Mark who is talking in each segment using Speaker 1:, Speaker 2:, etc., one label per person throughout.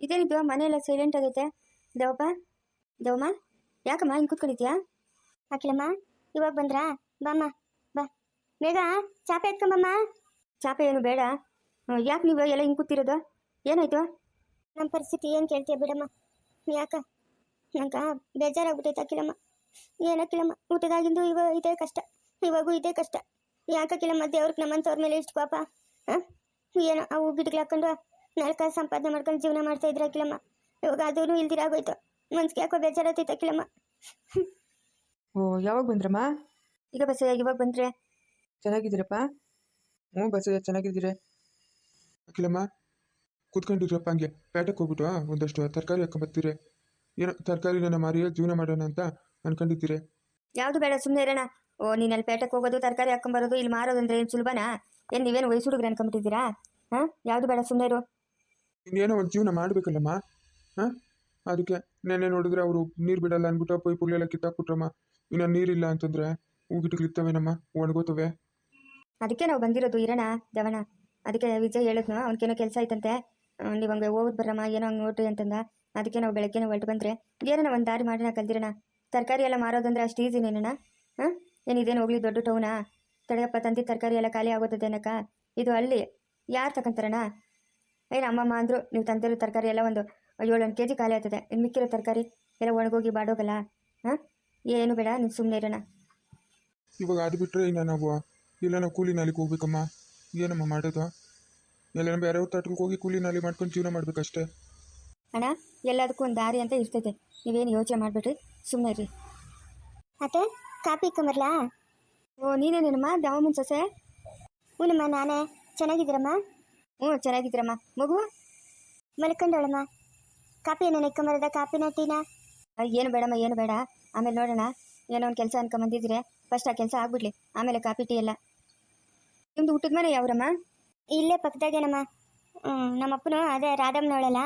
Speaker 1: ಇದೇನಿದ್ದು ಮನೆಯೆಲ್ಲ ಸೈಲೆಂಟ್ ಆಗೈತೆ ದೇವಪ್ಪ ದೇವಮ್ಮ ಯಾಕಮ್ಮ ಹಿಂಗೆ ಕೂತ್ಕೊಂಡಿದ್ಯಾ
Speaker 2: ಹಾಕಿಲಮ್ಮ ಇವಾಗ ಬಂದ್ರಾ? ಬಾಮ್ಮ, ಬಾ. ಬೇಗ ಚಾಪೆ ಎತ್ಕೊಂಬಮ್ಮ.
Speaker 1: ಚಾಪೆ ಏನು ಬೇಡ. ಯಾಕೆ ನೀವು ಎಲ್ಲ ಹಿಂಗೆ ಕೂತಿರೋದು? ಏನಾಯ್ತು?
Speaker 2: ನಮ್ಮ ಪರಿಸ್ಥಿತಿ ಏನು ಕೇಳ್ತೀಯ ಬಿಡಮ್ಮ. ಯಾಕ? ನಂಗ ಬೇಜಾರಾಗ್ಬಿಟ್ಟೈತೆ ಅಕ್ಕಿಲಮ್ಮ ಏನು ಕಿಲಮ್ಮ ಊಟದಾಗಿಂದು ಇವ ಇದೇ ಕಷ್ಟ. ಇವಾಗೂ ಇದೇ ಕಷ್ಟ. ಯಾಕೆ ಕಿಲಮ್ಮ ದೇವ್ರಿಗೆ ನಮ್ಮಂತವ್ರ ಮೇಲೆ ಇಷ್ಟು ಪಾಪ? ಹಾಂ? ಏನೋ, ಅವು ಗಿಡಗಳು ಹಾಕೊಂಡು ನಾಲ್ಕು ಸಂಪಾದನೆ ಮಾಡ್ಕೊಂಡು ಜೀವನ ಮಾಡ್ತಾ ಇದ್ರ ಕಿಲಮ್ಮ? ಇವಾಗ ಅದೂ ಇಲ್ದಿರಾಗೋಯ್ತು ಮನ್ಸಿಗೆ ಯಾಕೋ ಬೇಜಾರಾಗ್ತೈತೆ ಕಿಲಮ್ಮ?
Speaker 3: ಓ ಯಾವಾಗ ಬಂದ್ರಮ್ಮ?
Speaker 1: ಈಗ ಬಸ್ ಇವಾಗ ಬಂದ್ರೆ?
Speaker 3: ಚೆನ್ನಾಗಿದ್ದೀರಪ್ಪ? ಹ್ಞೂ ಬಸ್ಸಯ್ಯ ಚೆನ್ನಾಗಿದ್ದೀರಿ.
Speaker 4: ಅಖಿಲಮ್ಮ ಕೂತ್ಕೊಂಡಿದ್ರಪ್ಪ ಹಂಗೆ. ಪೇಟೆಗೆ ಹೋಗ್ಬಿಟ್ಟು ಒಂದಷ್ಟು ತರಕಾರಿ ಹಾಕೊಂಬತ್ತೀರಿ ಏನೋ ತರಕಾರಿನ ಮಾರಿ ಜೀವನ ಮಾಡೋಣ ಅಂತ ಅನ್ಕೊಂಡಿದ್ದೀರಿ.
Speaker 1: ಯಾವುದು ಬೇಡ ಸುಮ್ಮನೆ ಇರೋಣ. ಓ ನೀನು ಅಲ್ಲಿ ಪೇಟೆಗೆ ಹೋಗೋದು ತರಕಾರಿ ಹಾಕೊಂಬರೋದು ಇಲ್ಲಿ ಮಾರೋದಂದ್ರೆ ಏನು ಸುಲಭನಾ? ಏನು ನೀವೇನು ವಯಸ್ಸು ಹುಡುಗ್ರು ಅನ್ಕೊಂಬಿಟ್ಟಿದ್ದೀರಾ ಹಾಂ? ಯಾವುದು ಬೇಡ ಸುಮ್ಮನೆ ಇರು.
Speaker 4: ಇನ್ನೇನೋ ಒಂದು ಜೀವನ ಮಾಡಬೇಕಲ್ಲಮ್ಮ? ಹಾಂ? ಅದಕ್ಕೆ ನೆನ್ನೆ ನೋಡಿದ್ರೆ ಅವರು ನೀರು ಬಿಡಲ್ಲ ಅಂದ್ಬಿಟ್ಟು ಪೈಪುಗಳೆಲ್ಲ ಕಿತ್ತಾಕ್ಬಿಟ್ರಮ್ಮ. ಇನ್ನು ನೀರಿಲ್ಲ ಅಂತಂದ್ರೆ ಹೂಗಿಟ್ಗಳಿರ್ತವೇನಮ್ಮ ಒಣಗೋತವೆ.
Speaker 1: ಅದಕ್ಕೆ ನಾವು ಬಂದಿರೋದು ಇರೋಣ ದವಣ ಅದಕ್ಕೆ ವಿಜಯ್ ಹೇಳಿದ್ನು, ಅವ್ನಿಗೇನೋ ಕೆಲಸ ಐತಂತೆ ನೀವು ಹಂಗೆ ಹೋಗಿ ಬರ್ರಮ್ಮ, ಏನೋ ಹಂಗೆ ನೋಡ್ರಿ ಅಂತಂದ. ಅದಕ್ಕೆ ನಾವು ಬೆಳಗ್ಗೆನೇ ಹೊರಟು ಬಂದರೆ, ಏನೋ ಒಂದು ದಾರಿ ಮಾಡೋಣ ಕಲ್ದಿರೋಣ ತರಕಾರಿ ಎಲ್ಲ ಮಾರೋದಂದ್ರೆ ಅಷ್ಟು ಈಸಿನೇನಣ್ಣ ಹಾಂ? ಏನಿದೇನು ಹೋಗ್ಲಿ ದೊಡ್ಡ ಟೌನಾ ತಡೆಯಪ್ಪ ತಂದಿ ತರಕಾರಿ ಎಲ್ಲ ಖಾಲಿ ಆಗೋತದೇನಕ್ಕ ಇದು ಅಲ್ಲಿ ಯಾರು ತಗೊಂತಾರಣ್ಣ ಏನು ಅಮ್ಮಮ್ಮ ಅಂದರು ನೀವು ತಂದಿರೋ ತರಕಾರಿ ಎಲ್ಲ ಒಂದು ಏಳೊಂದು ಕೆ ಜಿ ಖಾಲಿ ಆಗ್ತದೆ. ಇನ್ನು ಮಿಕ್ಕಿರೋ ತರಕಾರಿ ಎಲ್ಲ ಒಣಗೋಗಿ ಬಾಡೋಗಲ್ಲ ಹಾಂ? ಏನು ಬೇಡ ನೀವು ಸುಮ್ಮನೆ ಇರೋಣ.
Speaker 4: ಇವಾಗ ಅದು ಬಿಟ್ಟರೆ ಇನ್ನು ನಾವು ಇಲ್ಲ ನಾವು ಕೂಲಿ ನಾಲಿಗೆ ಹೋಗ್ಬೇಕಮ್ಮ. ಏನಮ್ಮ ಮಾಡೋದು? ಎಲ್ಲ ಬೇರೆ ತಟ್ಲಿಗೆ ಹೋಗಿ ಕೂಲಿ ನಾಲಿ ಮಾಡ್ಕೊಂಡು ಜೀವನ ಮಾಡ್ಬೇಕಷ್ಟೇ.
Speaker 1: ಅಣ್ಣ ಎಲ್ಲದಕ್ಕೂ ಒಂದು ದಾರಿ ಅಂತ ಇರ್ತೈತೆ. ನೀವೇನು ಯೋಚನೆ ಮಾಡಿಬಿಟ್ರಿ ಸುಮ್ಮನೆ ಇರಿ
Speaker 2: ಅತ್ತೆ ಕಾಪಿ ಕಮರ್ಲಾ
Speaker 1: ಓ ನೀನೇನೇನಮ್ಮ ದಾವಮ್ಮನ ಸೊಸೆ?
Speaker 2: ಹ್ಞೂನಮ್ಮ ನಾನೇ. ಚೆನ್ನಾಗಿದ್ದೀರಮ್ಮ?
Speaker 1: ಹ್ಞೂ ಚೆನ್ನಾಗಿದ್ರಮ್ಮ ಮಗು?
Speaker 2: ಮಲ್ಕೊಂಡವಳಮ್ಮ. ಕಾಪಿ ಏನೇನು ಇಕ್ಕೊಂಬರದ ಕಾಪಿನ ಟೀನಾ?
Speaker 1: ಏನು ಬೇಡಮ್ಮ ಏನು ಬೇಡ. ಆಮೇಲೆ ನೋಡೋಣ. ಏನೋ ಒಂದು ಕೆಲಸ ಅನ್ಕೊಂಬಂದಿದ್ರೆ ಫಸ್ಟ್ ಆ ಕೆಲಸ ಆಗ್ಬಿಡ್ಲಿ. ಆಮೇಲೆ ಕಾಪಿ ಟೀ ಎಲ್ಲ. ನಿಮ್ದು ಊಟದ ಮನೆ ಯಾವ್ರಮ್ಮ?
Speaker 2: ಇಲ್ಲೇ ಪಕ್ಕದಾಗೇನಮ್ಮ ನಮ್ಮಪ್ಪನು ಅದೇ ರಾಧಮ್ಮನವಳಲ್ಲ.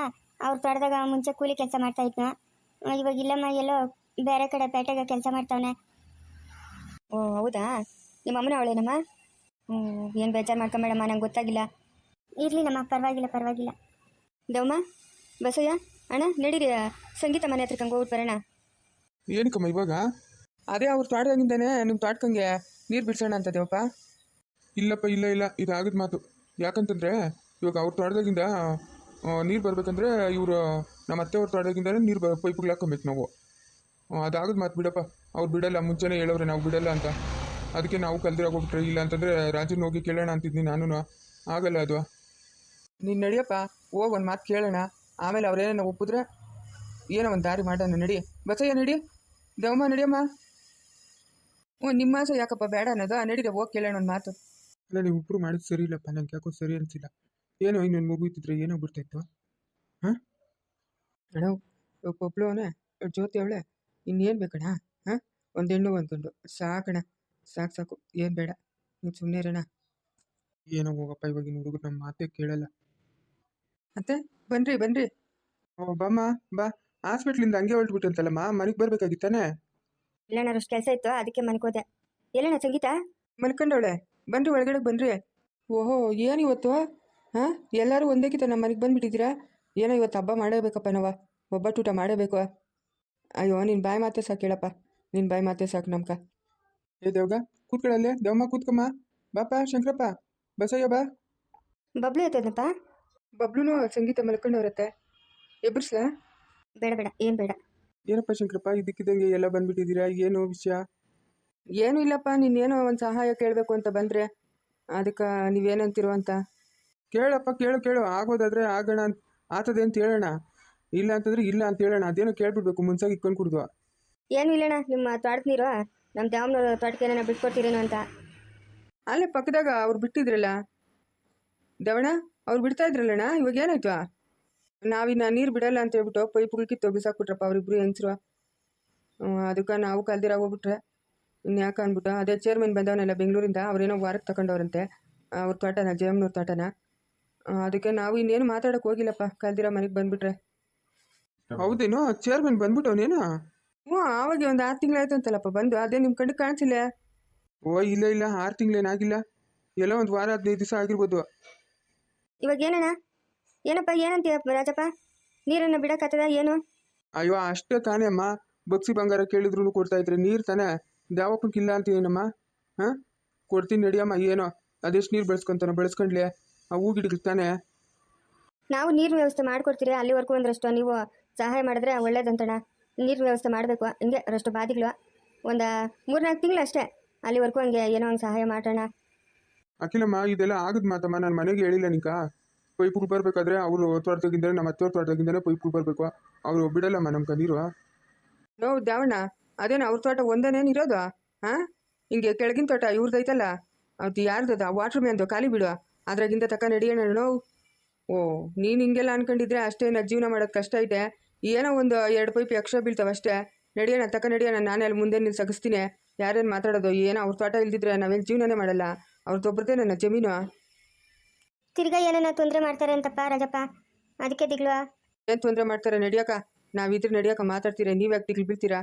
Speaker 2: ಅವ್ರು ತೋಟದಾಗ ಮುಂಚೆ ಕೂಲಿ ಕೆಲಸ ಮಾಡ್ತಾ ಇದ್ನ. ಇವಾಗ ಇಲ್ಲಮ್ಮ ಎಲ್ಲೋ ಬೇರೆ ಕಡೆ ಪೇಟೆಗೆ ಕೆಲಸ ಮಾಡ್ತಾವನೆ.
Speaker 1: ಓ ಹೌದಾ? ನಿಮ್ಮ ಅಮ್ಮನ ಅವಳೇನಮ್ಮ ಹ್ಞೂ ಏನು ಬೇಜಾರು ಮಾಡ್ಕೊಂಬೇಡಮ್ಮ ನಂಗೆ ಗೊತ್ತಾಗಿಲ್ಲ.
Speaker 2: ಇರ್ಲಿ ನಮ್ಮ ಪರವಾಗಿಲ್ಲ ಪರವಾಗಿಲ್ಲ.
Speaker 1: ದೌಮ ಬಸಯ್ಯ ಅಣ್ಣ ನಡೀರಿ ಸಂಗೀತ ಮನೆ ಹತ್ರ ಹಂಗೆ ಹೋಗ್ಬಿಟ್ಟು ಬರೋಣ.
Speaker 4: ಏನಕ್ಕಮ್ಮ ಇವಾಗ?
Speaker 3: ಅದೇ ಅವ್ರು ತೋಟದಾಗಿಂದಾನೆ ನಿಮ್ಮ ತಾಡ್ಕಂಗೆ ನೀರು ಬಿಡ್ಸೋಣ ಅಂತ ದೇವಪ್ಪ.
Speaker 4: ಇಲ್ಲಪ್ಪ ಇಲ್ಲ ಇಲ್ಲ ಇದಾಗದ ಮಾತು. ಯಾಕಂತಂದ್ರೆ ಇವಾಗ ಅವ್ರು ತೋಟದಾಗಿಂದ ನೀರು ಬರ್ಬೇಕಂದ್ರೆ ಇವರು ನಮ್ಮ ಅತ್ತೆ ಅವ್ರ ತೋಟದಾಗಿಂದಾನೆ ನೀರು ಬ ಪೈಪ್ಗಳು ಹಾಕೊಬೇಕು ನಾವು. ಅದಾಗದ ಮಾತು ಬಿಡಪ್ಪ. ಅವ್ರು ಬಿಡಲ್ಲ ಮುಂಚೆನೇ ಹೇಳೋರೆ ನಾವು ಬಿಡಲ್ಲ ಅಂತ. ಅದಕ್ಕೆ ನಾವು ಕಲ್ದಿರಾಗೋಗ್ಬಿಟ್ರೆ ಇಲ್ಲ ಅಂತಂದರೆ ರಾಜನ್ ಹೋಗಿ ಕೇಳೋಣ ಅಂತಿದ್ದೀನಿ ನಾನು ಆಗಲ್ಲ ಅದು.
Speaker 3: ನೀನು ನಡಿಯಪ್ಪ ಹೋಗಿ ಒಂದು ಮಾತು ಕೇಳೋಣ ಆಮೇಲೆ ಅವ್ರೇನೇನೋ ಒಪ್ಪಿದ್ರೆ ಏನೋ ಒಂದು ದಾರಿ ಮಾಡೋಣ ನಡಿ. ಬಸಯ್ಯ ನಡಿ. ದೇವಮ್ಮ ನಡಿಯಮ್ಮ. ಹ್ಞೂ ನಿಮ್ಮ ಆಸೆ ಯಾಕಪ್ಪ ಬೇಡ ಅನ್ನೋದು? ನಡೀರಿ ಹೋಗಿ ಕೇಳೋಣ ಒಂದು ಮಾತು.
Speaker 4: ಇಲ್ಲ ನೀವು ಇಬ್ಬರು ಮಾಡೋದು ಸರಿ ಇಲ್ಲಪ್ಪ. ನಂಗೆ ಯಾಕೋ ಸರಿ ಅನಿಸಿಲ್ಲ. ಏನೋ ಇನ್ನೊಂದು ಮಗು ಇತ್ತಿದ್ರೆ ಏನೋ ಬಿಡ್ತಾಯಿತ್ತು
Speaker 3: ಅಣ್ಣ ಒಬ್ಬಳವನೇ ಜ್ಯೋತಿ ಅವಳೆ ಇನ್ನೇನು ಬೇಕಣ್ಣ? ಹಾಂ? ಒಂದು ಹೆಣ್ಣು ಒಂದು ಗಂಡು. ಸಾಕಣ್ಣ. ಸಾಕು ಸಾಕು. ಏನು ಬೇಡ. ನೀವು ಸುಮ್ಮನೆ ಇರೋಣ
Speaker 4: ಏನೋ ಹೋಗಪ್ಪ ಇವಾಗಿನ ಹುಡುಗರು ನಮ್ಮ ಮಾತೇ ಕೇಳಲ್ಲ.
Speaker 3: ಮತ್ತೆ? ಬನ್ರಿ ಬನ್ರಿ.
Speaker 4: ಓ ಬಮ್ಮ ಬಾ. ಹಾಸ್ಪಿಟ್ಲಿಂದ ಹಂಗೆ ಹೊರಟ್ಬಿಟ್ಟಂತಲ್ಲಮ್ಮ ಮನೆಗೆ ಬರ್ಬೇಕಾಗಿತ್ತಾನೆ
Speaker 1: ಇಲ್ಲಣ್ಣ ಅಷ್ಟು ಕೆಲಸ ಇತ್ತು ಅದಕ್ಕೆ ಮನ್ಕೋದೆ ಎಲ್ಲಣ್ಣ ಸಂಗೀತ?
Speaker 3: ಮಲ್ಕೊಂಡವಳೆ. ಬನ್ರಿ ಒಳಗಡೆ ಬನ್ರಿ. ಓಹೋ ಏನು ಇವತ್ತು? ಹಾಂ? ಎಲ್ಲರೂ ಒಂದೇ ಕಿತ ನಮ್ಮ ಮನೆಗೆ ಬಂದುಬಿಟ್ಟಿದ್ದೀರಾ? ಏನೋ ಇವತ್ತು ಹಬ್ಬ ಮಾಡಬೇಕಪ್ಪ ನಾವ. ಒಬ್ಬಟ್ಟು ಊಟ ಮಾಡಬೇಕು. ಅಯ್ಯೋ ನಿನ್ನ ಬಾಯಿ ಮಾತೆ ಸಾಕು ಹೇಳಪ್ಪ ನಿನ್ನ ಬಾಯಿ ಮಾತೆ ಸಾಕು ನಮ್ಕ.
Speaker 4: ಏ ದೇವ್ಗ ಕೂತ್ಕೊಳ್ಳಲ್ಲೇ? ದೇವಮ್ಮ ಕೂತ್ಕಮ್ಮ. ಬಾಪ ಶಂಕರಪ್ಪ. ಬಸಯ್ಯ ಬಾ
Speaker 1: ಬಬ್ಲು ಎತ್ತದನಪ್ಪ?
Speaker 3: ಬಬ್ಲುನು ಸಂಗೀತ ಮಲ್ಕೊಂಡವ್ರತ್ತೆ ಎಬ್ಬಿಸ್ಲಾ
Speaker 1: ಬೇಡ ಬೇಡ ಏನು ಬೇಡ.
Speaker 4: ಏನಪ್ಪ ಶಂಕರಪ್ಪ ಇದಕ್ಕಿದ್ದಂಗೆ ಎಲ್ಲ ಬಂದ್ಬಿಟ್ಟಿದ್ದೀರಾ? ಏನು ವಿಷಯ?
Speaker 3: ಏನೂ ಇಲ್ಲಪ್ಪ ನೀನೇನೋ ಒಂದು ಸಹಾಯ ಕೇಳಬೇಕು ಅಂತ ಬಂದರೆ. ಅದಕ್ಕೆ ನೀವೇನಂತಿರೋ ಅಂತ.
Speaker 4: ಕೇಳಪ್ಪ ಕೇಳು ಕೇಳು. ಆಗೋದಾದ್ರೆ ಆಗೋಣ ಅಂತ ಆತದೆ ಅಂತ ಹೇಳೋಣ. ಇಲ್ಲ ಅಂತಂದ್ರೆ ಇಲ್ಲ ಅಂತ ಹೇಳೋಣ. ಅದೇನು ಕೇಳ್ಬಿಡ್ಬೇಕು ಮುಂಚೆ ಇಕ್ಕೊಂಡು ಕುಡ್ದು.
Speaker 1: ಏನು ಇಲ್ಲಣ್ಣ ನಿಮ್ಮ ತೋಟದ ನೀರು. ನಮ್ಮ ದ್ಯಾವಮ್ನವ್ರ ತೋಟಕ್ಕೆ ಏನಾರ ಬಿಟ್ಕೊಡ್ತೀರೇನೋ ಅಂತ.
Speaker 3: ಅಲ್ಲೇ ಪಕ್ಕದಾಗ ಅವ್ರು ಬಿಟ್ಟಿದ್ರಲ್ಲ. ದವಣ? ಅವ್ರು ಬಿಡ್ತಾ ಇದ್ರಲ್ಲಣ್ಣ? ಇವಾಗ ಏನಾಯ್ತು? ನಾವಿನ್ನ ನೀರು ಬಿಡಲ್ಲ ಅಂತ ಹೇಳ್ಬಿಟ್ಟು ಪೈಪ್ ಉಳ್ಕಿತ್ತು ಬಿಸಾಕ್ಬಿಟ್ರಪ್ಪ ಅವ್ರಿಬ್ರು ಹೆಂಚ್ರು ಅದಕ್ಕೆ ನಾವು ಕಲ್ದಿರಾಗ ಹೋಗ್ಬಿಟ್ರೆ ಇನ್ಯಾಕೆ ಅಂದ್ಬಿಟ್ಟು ಅದೇ ಚೇರ್ಮನ್ ಬಂದವನಲ್ಲ ಬೆಂಗಳೂರಿಂದ ಅವ್ರೇನೋ ವಾರಕ್ಕೆ ತಗೊಂಡವ್ರಂತೆ ಅವ್ರ ತೋಟನ ಜಯಮ್ನವ್ರ ತೋಟನ. ಅದಕ್ಕೆ ನಾವು ಇನ್ನೇನು ಮಾತಾಡೋಕೆ ಹೋಗಿಲ್ಲಪ್ಪ ಕಲ್ದಿರ ಮನೆಗೆ ಬಂದ್ಬಿಟ್ರೆ.
Speaker 4: ಹೌದೇನೋ? ಚೇರ್ಮನ್ ಬಂದ್ಬಿಟ್ಟವನೇನೋ?
Speaker 3: ಹ್ಞೂ ಆವಾಗ ಒಂದು ಆರು ತಿಂಗಳಾಯ್ತು ಅಂತಲ್ಲಪ್ಪ ಬಂದು ಅದೇ ನಿಮ್ಮ ಕಣ್ಣಿಗೆ ಕಾಣಿಸಿಲ್ಲ.
Speaker 4: ಓ ಇಲ್ಲ ಇಲ್ಲ ಆರು ತಿಂಗಳೇನಾಗಿಲ್ಲ ಎಲ್ಲ ಒಂದು ವಾರ ಹದಿನೈದು ದಿವಸ ಆಗಿರ್ಬೋದು.
Speaker 1: ಇವಾಗ ಏನಣ್ಣ? ಏನಪ್ಪ ಏನಂತೀಯ ರಾಜಪ್ಪ? ನೀರನ್ನು ಬಿಡೋಕ್ಕಾಗ್ತದ ಏನು?
Speaker 4: ಅಯ್ಯೋ ಅಷ್ಟೇ ತಾನೇ ಅಮ್ಮ. ಬಕ್ಸಿ ಬಂಗಾರ ಕೇಳಿದ್ರು ಕೊಡ್ತಾ ಇದ್ರೆ ನೀರು ತಾನೇ? ದ್ಯಾವಪ್ಪನಿಲ್ಲ ಅಂತೀನಮ್ಮ ಹಾಂ? ಕೊಡ್ತೀನಿ ನಡಿಯಮ್ಮ ಏನೋ. ಅದೆಷ್ಟು ನೀರು ಬೆಳೆಸ್ಕೊಂತಾನ ಬೆಳೆಸ್ಕೊಂಡ್ಲಿ. ಆ ಹೂ ಗಿಡಕ್ಕೆ ತಾನೇ?
Speaker 1: ನಾವು ನೀರು ವ್ಯವಸ್ಥೆ ಮಾಡಿಕೊಡ್ತೀರಿ ಅಲ್ಲಿವರೆಗೂ ಒಂದರಷ್ಟು ನೀವು ಸಹಾಯ ಮಾಡಿದ್ರೆ ಒಳ್ಳೇದಂತಣ ನೀರಿನ ವ್ಯವಸ್ಥೆ ಮಾಡಬೇಕು ಹಿಂಗೆ ಅಷ್ಟು ಬಾದಿಗಳು. ಒಂದು ಮೂರ್ನಾಲ್ಕು ತಿಂಗಳು ಅಷ್ಟೇ ಅಲ್ಲಿವರೆಗೂ ಹಂಗೆ ಏನೋ ಒಂದು ಸಹಾಯ ಮಾಡೋಣ
Speaker 4: ಅಖಿಲಮ್ಮ ಇದೆಲ್ಲ ಆಗದ್ ಮಾತಮ್ಮ. ನಾನು ಮನೆಗೆ ಹೇಳಿಲ್ಲ ನಿಕ. ಪೈಪ್ಗಳು ಬರಬೇಕಾದ್ರೆ ಅವರು ತೋಟದಾಗಿಂದರೆ ನಮ್ಮ ಅತ್ತೆಯವ್ರ ತೋಟದಾಗಿಂದನೇ ಪೈಪ್ಗಳು ಬರಬೇಕು. ಅವರು ಬಿಡಲ್ಲಮ್ಮ ನಮ್ಮ ನೀರು
Speaker 3: ನೋ ದ್ಯಾವಣ್ಣ, ಅದೇನು ಅವ್ರ ತೋಟ ಒಂದೇನೇನು ಇರೋದು? ಹಾಂ? ಹಿಂಗೆ ಕೆಳಗಿನ ತೋಟ ಇವ್ರದ್ದೈತಲ್ಲ ಅದು ಯಾರ್ದದ? ವಾಟ್ರ್ ಮ್ಯಾನ್ದು ಖಾಲಿ ಬಿಡು. ಅದ್ರಾಗಿಂದ ತಕ ನಡೆಯೋಣ ನೋವು ಓ, ನೀನು ಹಿಂಗೆಲ್ಲ ಅನ್ಕೊಂಡಿದ್ರೆ ಅಷ್ಟೇನ ಜೀವನ ಮಾಡೋದು ಕಷ್ಟ ಐತೆ. ಏನೋ ಒಂದು ಎರಡು ಪೈಪ್ ಎಕ್ಸ್ಟ್ರಾ ಬೀಳ್ತಾವೆ ಅಷ್ಟೇ. ನಡಿಯೋಣ ತಕ ನಡಿಯೋಣ ನಾನೇ ಅಲ್ಲಿ ಮುಂದೆ ನೀನು ಸಗಿಸ್ತೀನಿ. ಯಾರೇನು ಮಾತಾಡೋದು? ಏನೋ ಅವ್ರ ತೋಟ ಇಲ್ದಿದ್ರೆ ನಾವೇನು ಜೀವನನೇ ಮಾಡಲ್ಲ. ಅವ್ರದ್ದೊಬ್ರದ್ದೇ ನನ್ನ ಜಮೀನು.
Speaker 2: ತಿರ್ಗಾ ಏನನ್ನ ತೊಂದರೆ ಮಾಡ್ತಾರೆ ಅಂತಪ್ಪ ರಾಜಪ್ಪ? ಅದಕ್ಕೆ ದಿಗ್ಳವಾ
Speaker 3: ಏನು ತೊಂದರೆ ಮಾಡ್ತಾರೆ ನಡಿಯಕ್ಕ ನಾವಿದ್ರೆ ನಡಿಯಾಕ ಮಾತಾಡ್ತೀರಾ? ನೀವು ಯಾಕೆ ದಿಗ್ಲು ಬೀಳ್ತೀರಾ?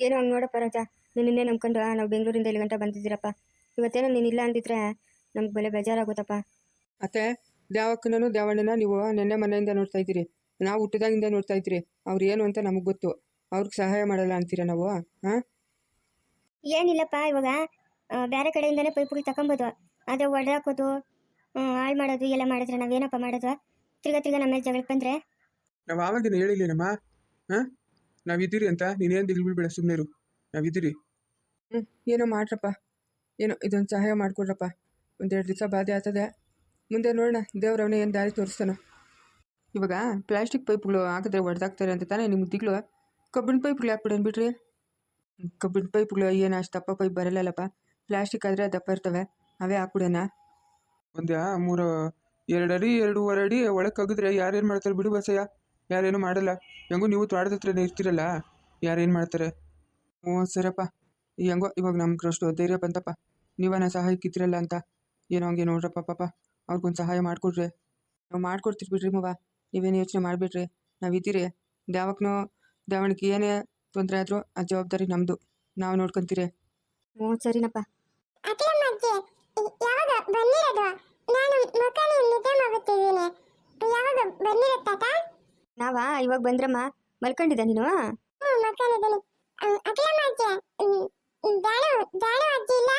Speaker 1: ಏನೋ ಹಂಗೆ ನೋಡಪ್ಪ ರಾಜ ನಿನ್ನೆ ನಂಬ್ಕೊಂಡು ನಾವು ಬೆಂಗಳೂರಿಂದ ಇಲ್ಲಿ ಗಂಟೆ ಬಂದಿದ್ದೀರಪ್ಪ. ಇವತ್ತೇನೋ ನೀನು ಇಲ್ಲ ಅಂದಿದ್ರೆ ನಮ್ಗೆ ಬೆಲೆ ಬೇಜಾರಾಗುತ್ತಪ್ಪ
Speaker 3: ಅತ್ತೆ ದ್ಯಾವಕ್ಕನೂ ದೇವಣ್ಣನ ನೀವು ನೆನ್ನೆ ಮನೆಯಿಂದ ನೋಡ್ತಾ ಇದ್ದೀರಿ. ನಾವು ಹುಟ್ಟಿದಾಗಿಂದ ನೋಡ್ತಾ ಇದ್ದೀರಿ. ಅವ್ರು ಏನು ಅಂತ ನಮಗೆ ಗೊತ್ತು. ಅವ್ರಿಗೆ ಸಹಾಯ ಮಾಡಲ್ಲ ಅಂತೀರಾ ನಾವು ಹಾಂ
Speaker 2: ಏನಿಲ್ಲಪ್ಪ ಇವಾಗ. ಬೇರೆ ಕಡೆಯಿಂದನೇ ಪೈಪ್ಗಳು ತಗೊಂಬೋದು ಆದರೆ ಒಡೆದಾಕೋದು ಹಾಳು ಮಾಡೋದು ಎಲ್ಲ ಮಾಡಿದ್ರೆ ನಾವೇನಪ್ಪ ಮಾಡೋದು? ತಿರ್ಗಾ ತಿರ್ಗಾ ನಮ್ಮ ಮೇಲೆ ಜಗಳಕ್ಕೆ ಬಂದರೆ?
Speaker 4: ನಾವು ಆವಾಗಿನ ಹೇಳಿಲ್ಲೇನಮ್ಮ? ಹಾಂ? ನಾವಿದ್ದೀರಿ ಅಂತ? ನೀನೇನು ದಿಗ್ಬಿಡ್ಬೇಡ ಸುಮ್ಮನೆ ಇರು. ನಾವಿದ್ದೀರಿ
Speaker 3: ಹ್ಞೂ ಏನೋ ಮಾಡ್ರಪ್ಪ. ಏನೋ ಇದೊಂದು ಸಹಾಯ ಮಾಡಿಕೊಡ್ರಪ್ಪ. ಒಂದೆರಡು ದಿವಸ ಬಾಧೆ ಆಗ್ತದೆ. ಮುಂದೆ ನೋಡೋಣ ದೇವ್ರವನೇ ಏನು ದಾರಿ ತೋರಿಸ್ತಾನೋ. ಇವಾಗ ಪ್ಲಾಸ್ಟಿಕ್ ಪೈಪ್ಗಳು ಹಾಕಿದ್ರೆ ಒಡೆದಾಗ್ತಾರೆ ಅಂತ ತಾನೇ ನಿಮ್ಗೆ ದಿಗ್ಲು? ಕಬ್ಬಿಣ ಪೈಪ್ಗಳು ಹಾಕ್ಬಿಡೋಣ ಬಿಡ್ರಿ ಕಬ್ಬಿಣ ಪೈಪ್ಗಳು ಏನು ಅಷ್ಟು ದಪ್ಪ ಪೈಪ್ ಬರಲ್ಲಲ್ಲಪ್ಪ? ಪ್ಲಾಸ್ಟಿಕ್ ಆದರೆ ದಪ್ಪ ಇರ್ತವೆ. ಅವೇ ಹಾಕ್ಬಿಡೋಣ.
Speaker 4: ಒಂದ್ಯಾ? ಮೂರು ಎರಡು ಅಡಿ ಎರಡೂವರೆ ಅಡಿ ಒಳಗೆ ಯಾರು ಯಾರೇನು ಮಾಡ್ತಾರೆ ಬಿಡು ಬಸಯ್ಯ. ಯಾರೇನು ಮಾಡಲ್ಲ. ಹೆಂಗೋ ನೀವು ತೋಟದ ಹತ್ರನೇ ಇರ್ತೀರಲ್ಲ. ಯಾರೇನು ಮಾಡ್ತಾರೆ? ಹ್ಞೂ ಸರಪ್ಪ ಹೆಂಗೋ ಇವಾಗ ನಮ್ಗೆ ಅಷ್ಟು ಧೈರ್ಯ ಬಂತಪ್ಪ. ನೀವನ್ನ ಸಹಾಯಕ್ಕಿದ್ರಲ್ಲ ಅಂತ. ಏನೋ ಹಂಗೆ ನೋಡ್ರಪ್ಪ ಪಾಪ. ಅವ್ರಿಗೊಂದು ಸಹಾಯ ಮಾಡಿಕೊಡ್ರಿ. ನಾವು ಮಾಡ್ಕೊಡ್ತೀರಿ ಬಿಡ್ರಿ ಮವ. ನೀವೇನು ಯೋಚನೆ ಮಾಡ್ಬಿಡ್ರಿ. ನಾವು ಇದ್ದೀರಿ ದ್ಯಾವಕ್ನೋ ದಾವಣಕ್ಕೆ ಏನೇ ತೊಂದರೆ ಆದರೂ ಆ ಜವಾಬ್ದಾರಿ ನಮ್ಮದು ನಾವು ನೋಡ್ಕೊಂತೀರಿ.
Speaker 1: ಹ್ಞೂ ಸರಿನಪ್ಪ.
Speaker 2: ಬಂದಿರೋದು ನಾನು ಮಕ್ಕಳು ನಿದ್ದೆ ಮಾಡುತ್ತಿದ್ದೀನಿ ಯಾವಾಗ ತಾತ
Speaker 1: ನಾವಾ? ಇವಾಗ ಬಂದ್ರಮ್ಮ? ಮಲ್ಕೊಂಡಿದ್ದ ನೀನು?
Speaker 2: ಹ್ಞೂ ಮಲ್ಕೊಂಡಿದ್ದೀನಿ. ಅಖಿಲಮ್ಮ ಮಾಡ್ತೀಯ ದಾಳು ದಾಳು ಅಜ್ಜಿ ಇಲ್ಲ?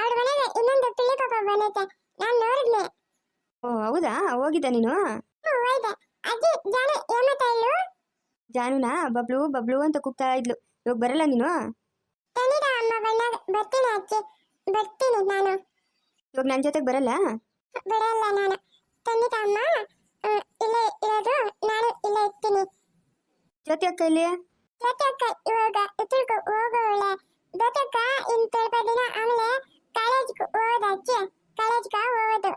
Speaker 2: ಅವ್ರ ಮನೆಗೆ ಇನ್ನೊಂದು ಪಿಳ್ಳಿ ಪಾಪ ಬಂದೈತೆ. ನಾನು ನೋಡಿದ್ನೆ.
Speaker 1: ಓ ಹೌದಾ? ಹೋಗಿದ್ದ ನೀನು?
Speaker 2: ಹ್ಞೂ ಹೋಯ್ದೆ ಅಜ್ಜಿ ಜಾನು ಏಮತ್ತ ಇಲ್ಲು
Speaker 1: ಜಾನುನಾ? ಬಬ್ಲು ಬಬ್ಲು ಅಂತ ಕೂಗ್ತಾ ಇದ್ಲು. ಇವಾಗ ಬರಲ್ಲ ನೀನು?
Speaker 2: ತಂದಿದ ಅಮ್ಮ ಬಂದಾಗ ಬರ್ತೀನಿ ಅಜ್ಜಿ. ಬರ್ತೀನಿ ನಾನು.
Speaker 1: ಇವಾಗ ನನ್ನ ಜೊತೆಗೆ ಬರಲ್ಲ?
Speaker 2: ಬರಲ್ಲ ನಾನು. ಖಂಡಿತ ಅಮ್ಮ. ಇಲ್ಲ ಇಲ್ಲೇ ಇರೋದು ನಾನು ಇಲ್ಲೇ ಇರ್ತೀನಿ.
Speaker 1: ಜೊತೆ ಅಕ್ಕ ಇಲ್ಲಿ
Speaker 2: ಜೊತೆಕ ಇವಾಗ ಉತ್ತರಕ್ಕೆ ಹೋಗೋಳೆ ಜೊತೆಕ ಇನ್ ಸ್ವಲ್ಪ ದಿನ ಆಮೇಲೆ ಕಾಲೇಜ್ಗೆ ಹೋದಕ್ಕೆ ಕಾಲೇಜ್ಗೆ ಹೋಗೋದು.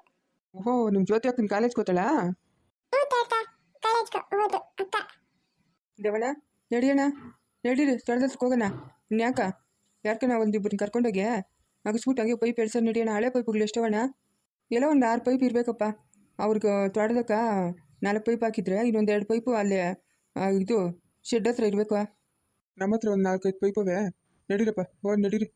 Speaker 3: ಓಹೋ ನಿಮ್ಮ ಜೊತೆ ಅಕ್ಕನ ಕಾಲೇಜ್ ಗೊತ್ತಲ್ಲ
Speaker 2: ಹ್ಞೂ ತಾತ ಕಾಲೇಜ್ಗೆ ಹೋಗೋದು ಅಕ್ಕ.
Speaker 3: ದೇವಣ್ಣ ನಡಿಯೋಣ ನಡೀರಿ ಸ್ಥಳದಲ್ಲಿ ಹೋಗೋಣ. ಇನ್ಯಾಕ ಯಾರ್ಕನ ಒಂದಿಬ್ಬರನ್ನ ಕರ್ಕೊಂಡೋಗಿ? ಅಗಸ್ಬಿಟ್ಟು ಹಂಗೆ ಪೈಪ್ ಎಡ್ಸೋ ನಡಿಯೋಣ ಹಳೆ ಪೈಪ್ಗಳು ಎಷ್ಟವಣ್ಣ? ಎಲ್ಲ ಒಂದು ಆರು ಪೈಪ್ ಇರಬೇಕಪ್ಪ. ಅವ್ರಿಗೆ ತೊಡೋದಕ್ಕ ನಾಲ್ಕು ಪೈಪ್ ಹಾಕಿದ್ರೆ ಇನ್ನೊಂದು ಎರಡು ಪೈಪು ಅಲ್ಲೇ ಇದು ಶೆಡ್ ಹತ್ರ ಇರಬೇಕು
Speaker 4: ನಮ್ಮ ಹತ್ರ ಒಂದು ನಾಲ್ಕೈದು ಪೈಪವೇ ನಡೀರಪ್ಪ, ಹೋಗಿ ನಡೀರಿ.